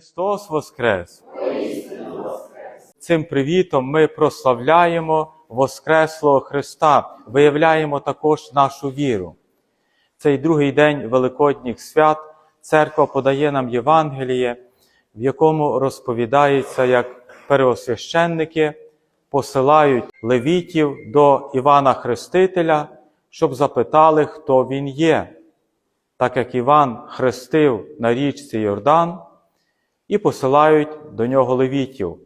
Христос Воскрес! Цим привітом ми прославляємо Воскреслого Христа, виявляємо також нашу віру. Цей другий день Великодніх свят церква подає нам Євангеліє, в якому розповідається, як первосвященники посилають левітів до Івана Хрестителя, щоб запитали, хто він є, так як Іван хрестив на річці Йордан, і посилають до нього левітів.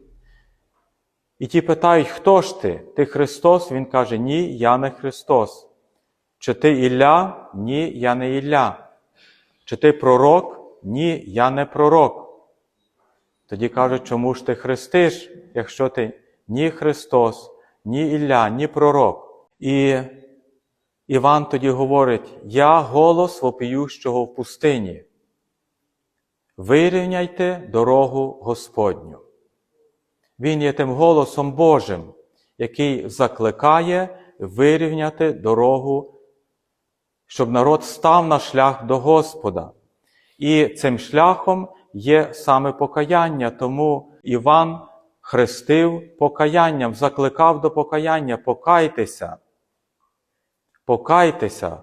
І ті питають, хто ж ти? Ти Христос? Він каже, ні, я не Христос. Чи ти Ілля? Ні, я не Ілля. Чи ти пророк? Ні, я не пророк. Тоді кажуть, чому ж ти хрестиш, якщо ти ні Христос, ні Ілля, ні пророк. І Іван тоді говорить: Я голос вопіющого в пустині. Вирівняйте дорогу Господню. Він є тим голосом Божим, який закликає вирівняти дорогу, щоб народ став на шлях до Господа. І цим шляхом є саме покаяння, тому Іван хрестив покаянням, закликав до покаяння, покайтеся, покайтеся.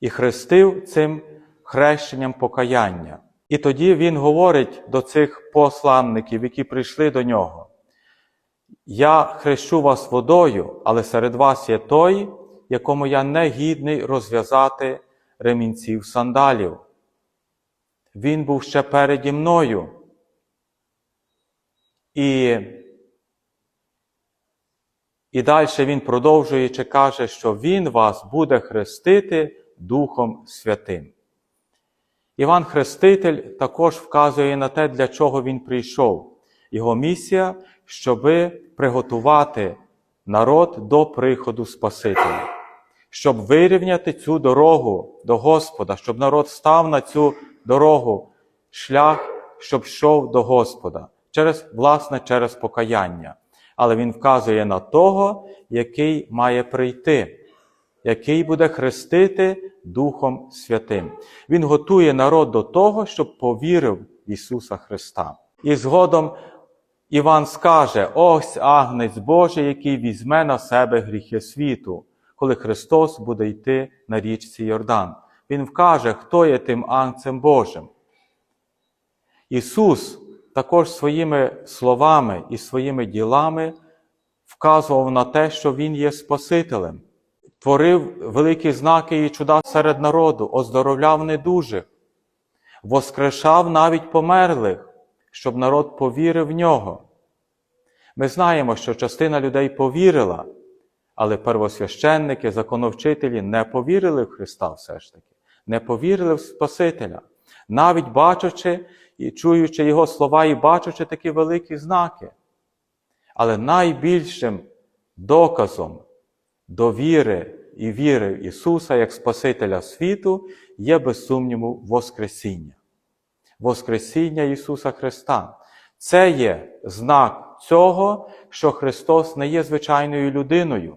І хрестив цим хрещенням покаяння. І тоді він говорить до цих посланників, які прийшли до нього: Я хрещу вас водою, але серед вас є той, якому я не гідний розв'язати ремінців сандалів. Він був ще переді мною. І, і далі він продовжуючи каже, що Він вас буде хрестити Духом Святим. Іван Хреститель також вказує на те, для чого він прийшов. Його місія, щоби приготувати народ до приходу Спасителя, щоб вирівняти цю дорогу до Господа, щоб народ став на цю дорогу, шлях, щоб йшов до Господа, через, власне, через покаяння. Але він вказує на того, який має прийти який буде хрестити Духом Святим. Він готує народ до того, щоб повірив в Ісуса Христа. І згодом Іван скаже: ось агнець Божий, який візьме на себе гріхи світу, коли Христос буде йти на річці Йордан. Він вкаже, хто є тим агнцем Божим. Ісус також своїми словами і своїми ділами вказував на те, що Він є Спасителем творив великі знаки і чуда серед народу, оздоровляв недужих, воскрешав навіть померлих, щоб народ повірив в нього. Ми знаємо, що частина людей повірила, але первосвященники, законовчителі не повірили в Христа все ж таки, не повірили в Спасителя, навіть бачачи і чуючи Його слова і бачачи такі великі знаки. Але найбільшим доказом довіри і віри в Ісуса як Спасителя світу є без сумніву Воскресіння. Воскресіння Ісуса Христа. Це є знак цього, що Христос не є звичайною людиною.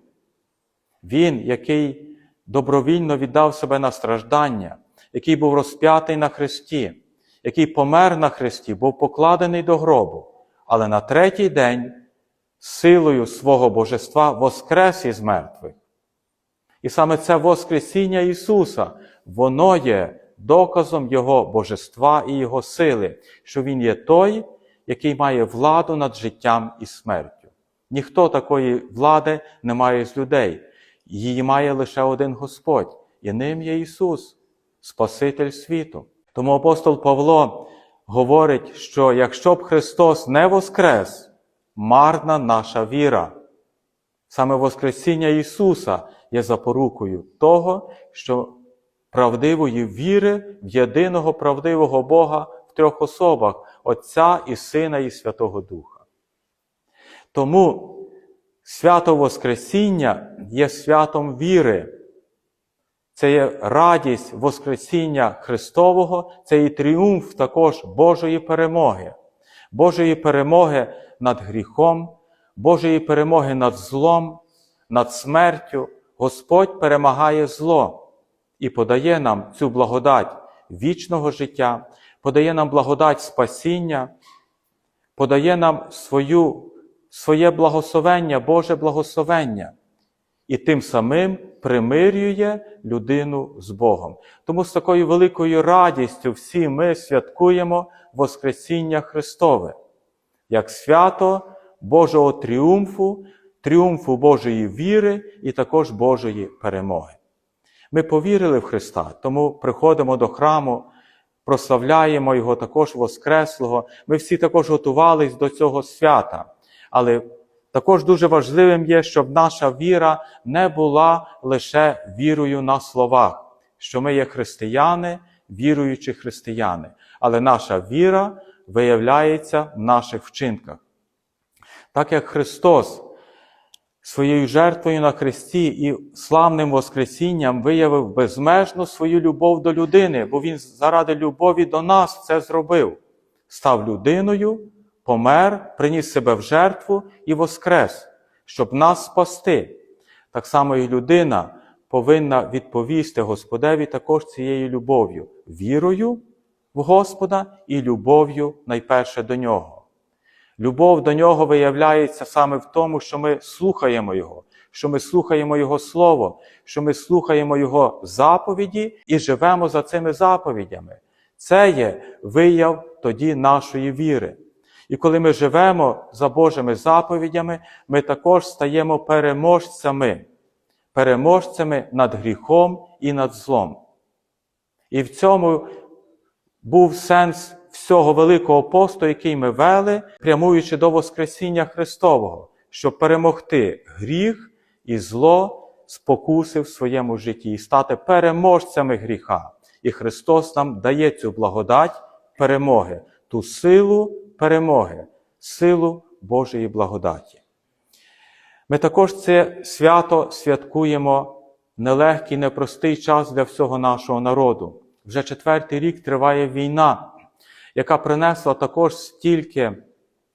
Він, який добровільно віддав себе на страждання, який був розп'ятий на Христі, який помер на Христі, був покладений до гробу, але на третій день силою свого божества воскрес із мертвих. І саме це Воскресіння Ісуса, воно є доказом Його божества і Його сили, що Він є той, який має владу над життям і смертю. Ніхто такої влади не має з людей. Її має лише один Господь, і ним є Ісус, Спаситель світу. Тому апостол Павло говорить, що якщо б Христос не воскрес, марна наша віра. Саме Воскресіння Ісуса є запорукою того, що правдивої віри в єдиного правдивого Бога в трьох особах Отця і Сина, і Святого Духа. Тому свято Воскресіння є святом віри. Це є радість Воскресіння Христового, це і тріумф також Божої перемоги, Божої перемоги над гріхом, Божої перемоги над злом, над смертю. Господь перемагає зло і подає нам цю благодать вічного життя, подає нам благодать спасіння, подає нам свою, своє благословення, Боже благословення, і тим самим примирює людину з Богом. Тому з такою великою радістю всі ми святкуємо Воскресіння Христове, як свято Божого тріумфу, тріумфу Божої віри і також Божої перемоги. Ми повірили в Христа, тому приходимо до храму, прославляємо Його також Воскреслого. Ми всі також готувались до цього свята. Але також дуже важливим є, щоб наша віра не була лише вірою на словах, що ми є християни, віруючі християни, але наша віра виявляється в наших вчинках. Так як Христос своєю жертвою на хресті і славним Воскресінням виявив безмежну свою любов до людини, бо Він заради любові до нас це зробив. Став людиною, помер, приніс себе в жертву і воскрес, щоб нас спасти. Так само і людина повинна відповісти Господеві також цією любов'ю, вірою в Господа і любов'ю найперше до нього. Любов до нього виявляється саме в тому, що ми слухаємо Його, що ми слухаємо Його Слово, що ми слухаємо Його заповіді і живемо за цими заповідями. Це є вияв тоді нашої віри. І коли ми живемо за Божими заповідями, ми також стаємо переможцями, переможцями над гріхом і над злом. І в цьому був сенс всього великого посту, який ми вели, прямуючи до Воскресіння Христового, щоб перемогти гріх і зло, спокуси в своєму житті і стати переможцями гріха. І Христос нам дає цю благодать перемоги, ту силу перемоги, силу Божої благодаті. Ми також це свято святкуємо нелегкий, непростий час для всього нашого народу. Вже четвертий рік триває війна, яка принесла також стільки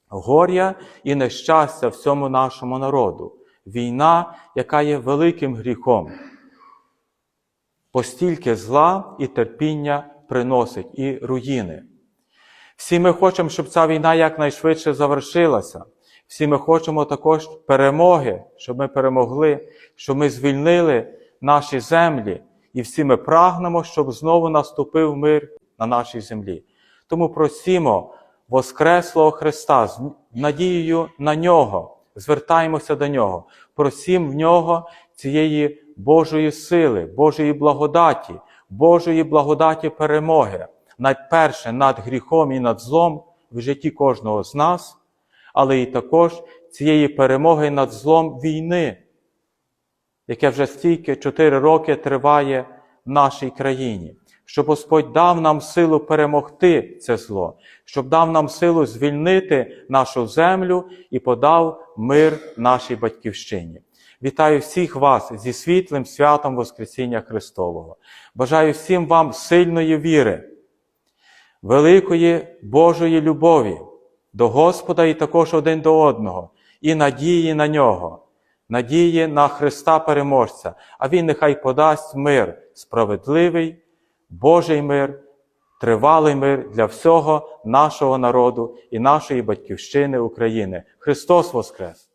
горя і нещастя всьому нашому народу. Війна, яка є великим гріхом, постільки зла і терпіння приносить і руїни. Всі ми хочемо, щоб ця війна якнайшвидше завершилася. Всі ми хочемо також перемоги, щоб ми перемогли, щоб ми звільнили наші землі, і всі ми прагнемо, щоб знову наступив мир на нашій землі. Тому просімо Воскреслого Христа з надією на Нього, звертаємося до Нього, просім в Нього цієї Божої сили, Божої благодаті, Божої благодаті перемоги, найперше над гріхом і над злом в житті кожного з нас, але і також цієї перемоги над злом війни, яке вже стільки чотири роки триває в нашій країні щоб Господь дав нам силу перемогти це зло, щоб дав нам силу звільнити нашу землю і подав мир нашій батьківщині. Вітаю всіх вас зі світлим святом Воскресіння Христового. Бажаю всім вам сильної віри, великої Божої любові до Господа і також один до одного, і надії на нього, надії на Христа Переможця, а Він нехай подасть мир справедливий. Божий мир, тривалий мир для всього нашого народу і нашої батьківщини України. Христос Воскрес!